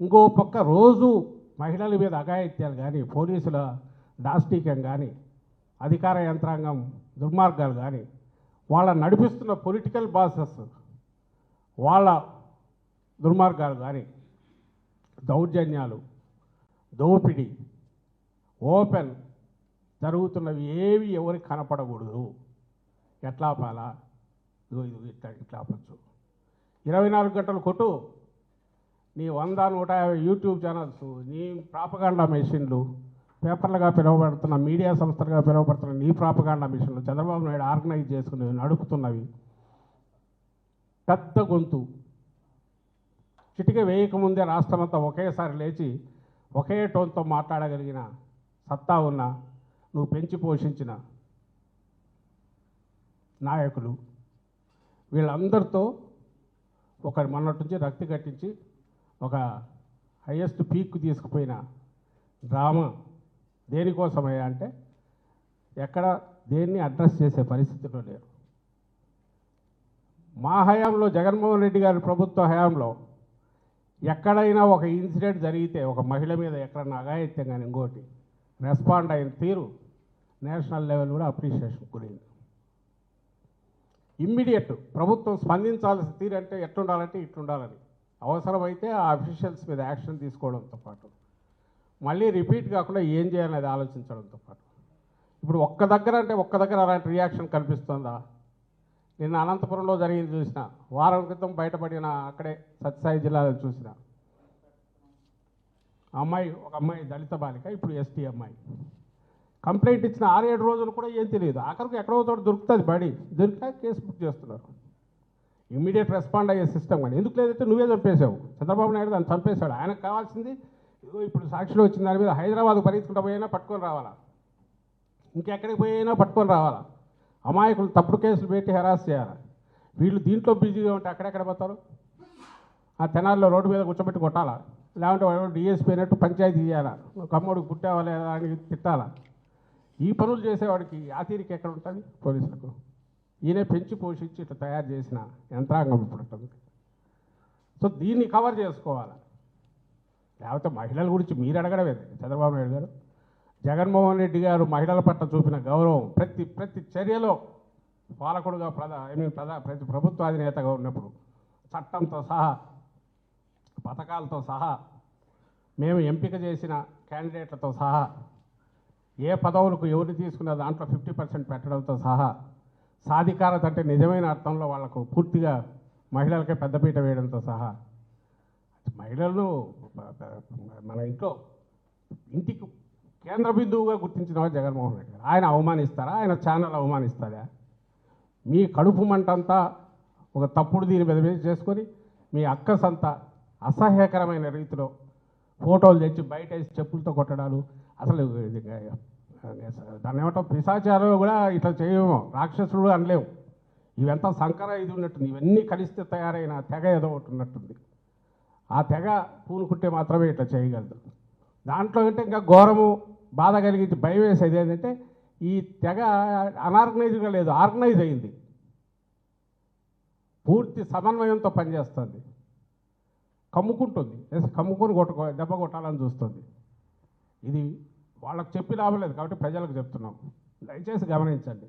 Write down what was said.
ఇంకో పక్క రోజు మహిళల మీద అఘాయిత్యాలు కానీ పోలీసుల దాష్టీక్యం కానీ అధికార యంత్రాంగం దుర్మార్గాలు కానీ వాళ్ళ నడిపిస్తున్న పొలిటికల్ బాసెస్ వాళ్ళ దుర్మార్గాలు కానీ దౌర్జన్యాలు దోపిడీ ఓపెన్ జరుగుతున్నవి ఏవి ఎవరికి కనపడకూడదు. ఎట్లా పాలా ఇదిగో ఇది ఇట్లా ఇట్లా ఆపచ్చు. ఇరవై నాలుగు గంటలు కొట్టు. నీ వంద నూట యాభై యూట్యూబ్ ఛానల్స్ నీ ప్రాపగాండా మెషిన్లు పేపర్లుగా పిలువబడుతున్న మీడియా సంస్థలుగా పిలువబడుతున్న నీ ప్రాపగాండా మిషన్లు చంద్రబాబు నాయుడు ఆర్గనైజ్ చేసుకునేవి నడుపుతున్నవి. పెద్ద గొంతు. చిటిక వేయకముందే రాష్ట్రమంతా ఒకేసారి లేచి ఒకే టోన్తో మాట్లాడగలిగిన సత్తా ఉన్న నువ్వు పెంచి పోషించిన నాయకులు. వీళ్ళందరితో ఒక మొన్నటి నుంచి రక్తి కట్టించి ఒక హయ్యెస్ట్ పీక్ తీసుకుపోయిన డ్రామా దేనికోసమయ్యా అంటే ఎక్కడ దేన్ని అడ్రస్ చేసే పరిస్థితిలో లేరు. మా హయాంలో జగన్మోహన్ రెడ్డి గారి ప్రభుత్వ హయాంలో ఎక్కడైనా ఒక ఇన్సిడెంట్ జరిగితే ఒక మహిళ మీద ఎక్కడన్నా అఘాయిత్యం కానీ ఇంకోటి రెస్పాండ్ అయిన తీరు నేషనల్ లెవెల్ కూడా అప్రిషియేషన్ గురైంది ఇమ్మీడియట్ ప్రభుత్వం స్పందించాల్సిన తీరు అంటే ఎట్టుండాలంటే ఇట్లుండాలని. అవసరమైతే ఆ అఫీషియల్స్ మీద యాక్షన్ తీసుకోవడంతో పాటు. మళ్ళీ రిపీట్ కాకుండా ఏం చేయాలనేది ఆలోచించడంతో పాటు. ఇప్పుడు ఒక్క దగ్గర అంటే ఒక్క దగ్గర అలాంటి రియాక్షన్ కనిపిస్తుందా? నిన్న అనంతపురంలో జరిగింది చూసిన. వారం క్రితం బయటపడిన అక్కడే సత్యసాయి జిల్లాలో చూసిన. అమ్మాయి ఒక అమ్మాయి దళిత బాలిక ఇప్పుడు ఎస్టీ అమ్మాయి. కంప్లైంట్ ఇచ్చిన ఆరేడు రోజులు కూడా ఏం తెలియదు. ఆఖరికి ఎక్కడో చోట దొరుకుతుంది బడి. దొరికినా కేసు బుక్ చేస్తున్నారు. ఇమ్మీడియట్ రెస్పాండ్ అయ్యే సిస్టమ్ కానీ ఎందుకు లేదంటే నువ్వే చంపేశావు. చంద్రబాబు నాయుడు దాన్ని చంపేశాడు. ఆయనకు కావాల్సింది ఇప్పుడు సాక్షిలో వచ్చిన దాని మీద హైదరాబాద్ పరిగెత్తుకుంటా పోయినా పట్టుకొని రావాలా? ఇంకెక్కడికి పోయినా పట్టుకొని రావాలా? అమాయకులు తప్పుడు కేసులు పెట్టి హెరాస్ చేయాలి? వీళ్ళు దీంట్లో బిజీగా ఉంటే అక్కడెక్కడ పోతారు? ఆ తెనాల్లో రోడ్డు మీద కూర్చోబెట్టి కొట్టాలా? లేకుంటే వాడు డిఎస్పీ అయినట్టు పంచాయతీ చేయాలా? కమ్మోడికి పుట్టావా లేదా అని తిట్టాలా? ఈ పనులు చేసేవాడికి ఆ తీరిక ఎక్కడ ఉంటుంది? పోలీసులకు. ఈయన పెంచి పోషించి ఇట్లా తయారు చేసిన యంత్రాంగం ఇప్పుడు సో దీన్ని కవర్ చేసుకోవాలి. లేకపోతే మహిళల గురించి మీరు అడగడమే. చంద్రబాబు నాయుడు గారు జగన్మోహన్ రెడ్డి గారు మహిళల పట్ల చూపిన గౌరవం ప్రతి ప్రతి చర్యలో పాలకుడుగా ప్రధా ఐ మీన్ ప్రధా ప్రతి ప్రభుత్వ అధినేతగా ఉన్నప్పుడు చట్టంతో సహా పథకాలతో సహా మేము ఎంపిక చేసిన క్యాండిడేట్లతో సహా ఏ పదవులకు ఎవరిని తీసుకున్న దాంట్లో ఫిఫ్టీ పర్సెంట్ పెట్టడంతో సహా సాధికారత అంటే నిజమైన అర్థంలో వాళ్ళకు పూర్తిగా మహిళలకే పెద్దపీట వేయడంతో సహా. మహిళలను మన ఇంట్లో ఇంటికి కేంద్ర బిందువుగా గుర్తించిన జగన్మోహన్ రెడ్డి గారు. ఆయన అవమానిస్తారా? ఆయన ఛానల్ అవమానిస్తారా? మీ కడుపు మంటంతా ఒక తప్పుడు దీని మీద వేసి చేసుకొని మీ అక్కసంతా అసహ్యకరమైన రీతిలో ఫోటోలు తెచ్చి బయట వేసి చెప్పులతో కొట్టడాలు. అసలు ఇది దాన్ని ఏమంటాం పిశాచాలు కూడా ఇట్లా చేయము రాక్షసుడు అనలేము ఇవంతా సంకర ఇది ఉన్నట్టుంది. ఇవన్నీ కలిస్తే తయారైన తెగ ఏదో ఒకటి ఉన్నట్టుంది. ఆ తెగ పూనుకుంటే మాత్రమే ఇట్లా చేయగలదు. దాంట్లో అంటే ఇంకా ఘోరము బాధ కలిగించి భయం వేసేది ఏంటంటే ఈ తెగ అనార్గనైజ్గా లేదు. ఆర్గనైజ్ అయింది. పూర్తి సమన్వయంతో పనిచేస్తుంది. కమ్ముకుంటుంది. కమ్ముకొని కొట్టుకో దెబ్బ కొట్టాలని చూస్తుంది. ఇది వాళ్ళకి చెప్పి లాభం లేదు కాబట్టి ప్రజలకు చెప్తున్నాం. దయచేసి గమనించండి.